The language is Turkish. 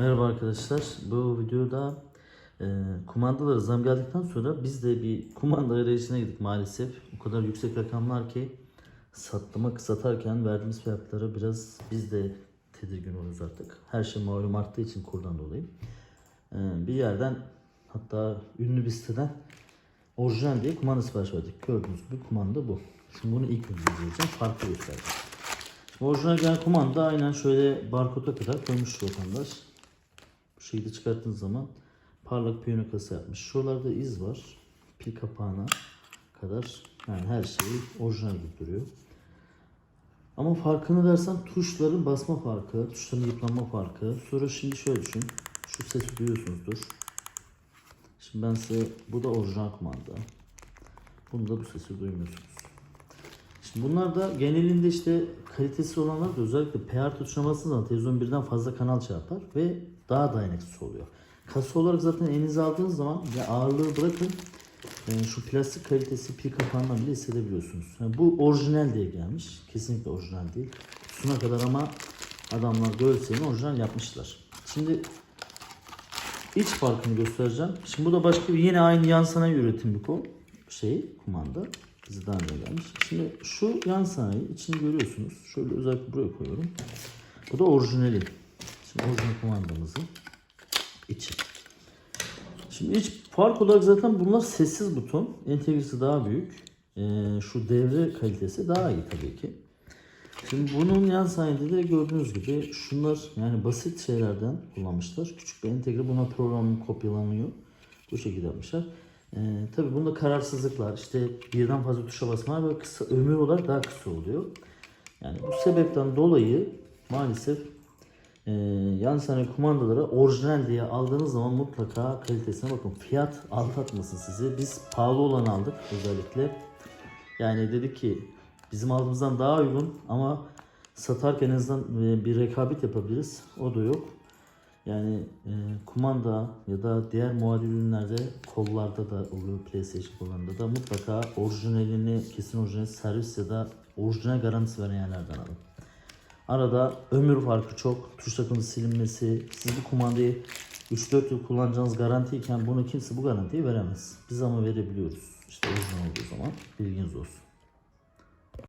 Merhaba arkadaşlar. Bu videoda e, kumandalara zam geldikten sonra biz de bir kumanda arayışına girdik maalesef. O kadar yüksek rakamlar ki satmak satarken verdiğimiz fiyatlara biraz biz de tedirgin oluyoruz artık. Her şey malum arttığı için kurdan dolayı. E, bir yerden hatta ünlü bir siteden orijinal diye kumanda sipariş verdik. Gördüğünüz gibi kumanda bu. Şimdi bunu ilk önce izleyeceğim. Farkı göstereceğim. Orijinal gelen kumanda aynen şöyle barkoda kadar koymuş vatandaş. Bu şekilde çıkarttığınız zaman parlak piyano kasa yapmış. Şuralarda iz var. Pil kapağına kadar yani her şeyi orijinal gibi duruyor. Ama farkını dersen tuşların basma farkı, tuşların yıpranma farkı. Sonra şimdi şöyle düşün. Şu sesi duyuyorsunuzdur. Şimdi ben size bu da orijinal kumanda. Bunda bu sesi duymuyorsunuz. Şimdi bunlar da genelinde işte kalitesi olanlar da özellikle PR zaman televizyon birden fazla kanal yapar ve daha dayanıksız oluyor. Kasa olarak zaten elinize aldığınız zaman ya ağırlığı bırakın e, şu plastik kalitesi pil kapağından bile hissedebiliyorsunuz. Yani bu orijinal diye gelmiş. Kesinlikle orijinal değil. Kutusuna kadar ama adamlar görseyini orijinal yapmışlar. Şimdi iç farkını göstereceğim. Şimdi bu da başka bir yine aynı yan sanayi üretim bir kol şey kumanda. Önce gelmiş. Şimdi şu yan sanayi içini görüyorsunuz. Şöyle özellikle buraya koyuyorum. Bu da orijinali. Şimdi orijinal kumandamızın içi. Şimdi iç fark olarak zaten bunlar sessiz buton. Entegresi daha büyük. Ee, şu devre kalitesi daha iyi tabii ki. Şimdi bunun yan saniyede de gördüğünüz gibi şunlar yani basit şeylerden kullanmışlar. Küçük bir entegre buna programın kopyalanıyor. Bu şekilde yapmışlar. Ee, tabii bunda kararsızlıklar işte birden fazla tuşa basmalar ve kısa ömür olarak daha kısa oluyor. Yani bu sebepten dolayı maalesef e, yan sanayi kumandaları orijinal diye aldığınız zaman mutlaka kalitesine bakın. Fiyat aldatmasın sizi. Biz pahalı olan aldık özellikle. Yani dedik ki bizim aldığımızdan daha uygun ama satarken en azından e, bir rekabet yapabiliriz. O da yok. Yani e, kumanda ya da diğer muadil ürünlerde kollarda da oluyor PlayStation kollarında da mutlaka orijinalini kesin orijinal servis ya da orijinal garantisi veren yerlerden alın. Arada ömür farkı çok. Tuş takımı silinmesi. Siz bu kumandayı 3-4 yıl kullanacağınız garantiyken bunu kimse bu garantiyi veremez. Biz ama verebiliyoruz. İşte orijinal olduğu zaman bilginiz olsun.